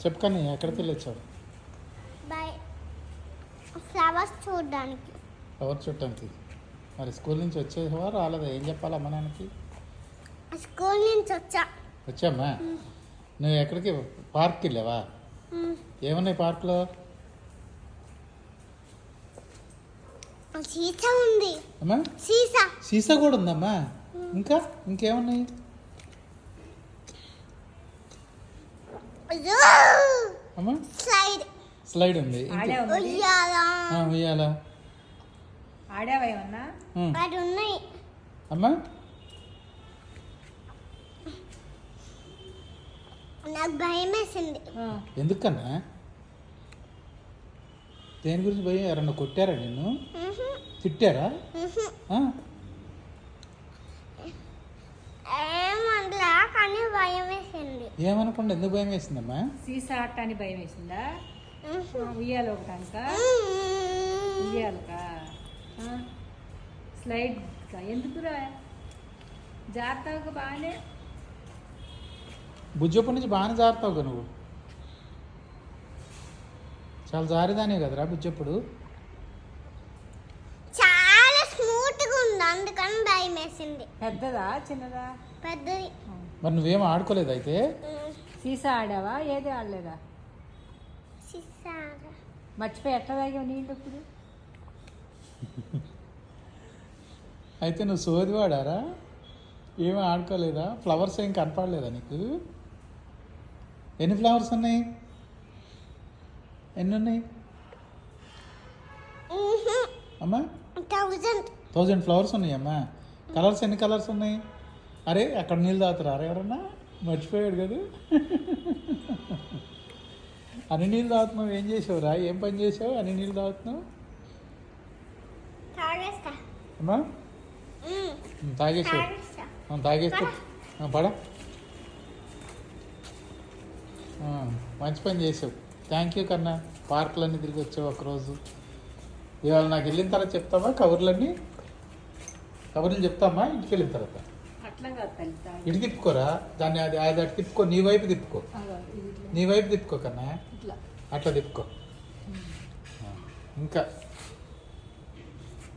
చెప్పు కానీ ఎక్కడికి వెళ్ళి వచ్చావు బై ఫ్లవర్స్ చూడడానికి. ఎవరు చుట్టానికి మరి స్కూల్ నుంచి వచ్చేవా రాలేదా? ఏం చెప్పాలి అమ్మ నాన్నకి? స్కూల్ నుంచి వచ్చా. వచ్చామ్మా? నువ్వు ఎక్కడికి? పార్క్కి వెళ్ళావా? ఏమున్నాయి పార్క్లో? సీసా ఉంది. సీసా. సీసా కూడా ఉందమ్మా? ఇంకా? ఇంకేమున్నాయి? అమ్మా. స్లైడ్ స్లైడ్ ఉంది? ఉయ్యాలా? ఆడావా ఏమన్నా? ఉన్నాయి. అమ్మా. నాకు భయం వేసింది. ఎందుకన్నా? దేని గురించి భయం? ఎవరన్నా కొట్టారా నిన్ను? తిట్టారా మ్హూ. ఆ? ఏమనలా కానీ భయం వేసింది ఏమనకుండా ఎందుకు భయం వేసిందమ్మా? సీసా ఆడటానికి భయం వేసిందా? ఉయ్యాల ఒకటానిక. ఉయ్యాలకా? ఆ, స్లైడ్ ఎందుకురా? జాగ్రత్తగా బాగానే బుజ్జప్పటి నుంచి బాగానే జారుతావు నువ్వు. చాలా జారిదానే కదరా బుజ్జప్పుడు. చాలా స్మూత్గా ఉంది అందుకని భయం వేసింది. పెద్దదా? చిన్నదా? పెద్దది. మరి నువ్వేం ఆడుకోలేదు అయితే. సీసా ఆడావా? ఏది ఆడలేదా. మర్చిపోయి ఎట్లా తాగావు నీళ్ళు ఇప్పుడు? అయితే నువ్వు సోది వాడారా? ఏమీ ఆడుకోలేదా? ఫ్లవర్స్ ఏం కనపడలేదా నీకు? ఎన్ని ఫ్లవర్స్ ఉన్నాయి? ఎన్ని ఉన్నాయి. అమ్మా. థౌజండ్. థౌజండ్ ఫ్లవర్స్ ఉన్నాయమ్మా. కలర్స్ ఎన్ని కలర్స్ ఉన్నాయి? అరే అక్కడ నీళ్ళు తాగుతారా? ఎవరన్నా? మర్చిపోయాడు కదా. అన్ని నీళ్ళు తాగుతున్నావు ఏం చేసావురా? ఏం పని చేసావు? అన్ని నీళ్ళు తాగుతున్నావు? తాగేస్తా. అమ్మా? తాగేసావు తాగేస్తా. పడ మంచి పని చేసావు. థ్యాంక్ యూ కన్నా. పార్కులన్నీ తిరిగి వచ్చావు ఒకరోజు. ఇవాళ నాకు వెళ్ళిన తర్వాత చెప్తావా? కబుర్లన్నీ? కబుర్లు చెప్తామా ఇంటికి వెళ్ళిన తర్వాత? ఇటు తిప్పుకోరా? దాన్ని అది అది అటు తిప్పుకో నీ వైపు తిప్పుకో. నీ వైపు తిప్పుకో కన్నా. అట్లా తిప్పుకో. ఇంకా